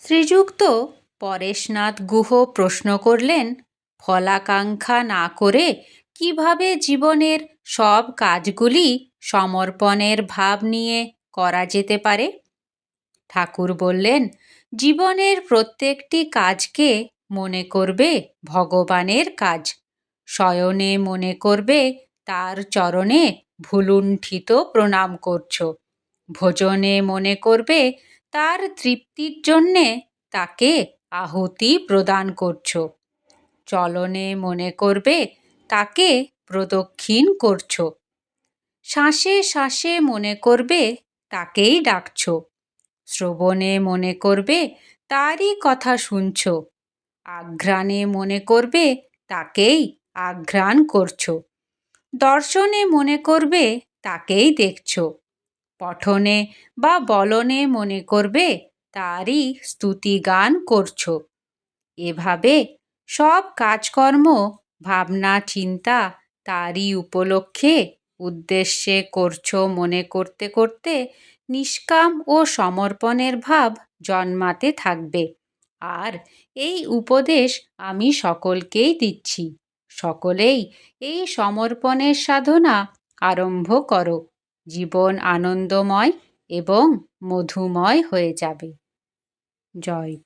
শ্রীযুক্ত পরেশনাথ গুহ প্রশ্ন করলেন, ফলাকাঙ্ক্ষা না করে কীভাবে জীবনের সব কাজগুলি সমর্পণের ভাব নিয়ে করা যেতে পারে? ঠাকুর বললেন, জীবনের প্রত্যেকটি কাজকে মনে করবে ভগবানের কাজ। শয়নে মনে করবে তার চরণে ভুলুণ্ঠিত প্রণাম করছ। ভোজনে মনে করবে তার তৃপ্তির জন্যে তাকে আহুতি প্রদান করছ। চলনে মনে করবে, তাকে প্রদক্ষিণ করছ। শ্বাসে শ্বাসে মনে করবে, তাকেই ডাকছো। শ্রবণে মনে করবে, তারই কথা শুনছ। আঘ্রাণে মনে করবে, তাকেই আঘ্রাণ করছ। দর্শনে মনে করবে, তাকেই দেখছ। পঠনে বা বলনে মনে করবে, তারই স্তুতিগান করছ। এভাবে সব কাজকর্ম, ভাবনা, চিন্তা তারই উপলক্ষে উদ্দেশ্যে করছ মনে করতে করতে নিষ্কাম ও সমর্পণের ভাব জন্মাতে থাকবে। আর এই উপদেশ আমি সকলকেই দিচ্ছি। সকলেই এই সমর্পণের সাধনা আরম্ভ করো। জীবন আনন্দময় এবং মধুময় হয়ে যাবে। জয়।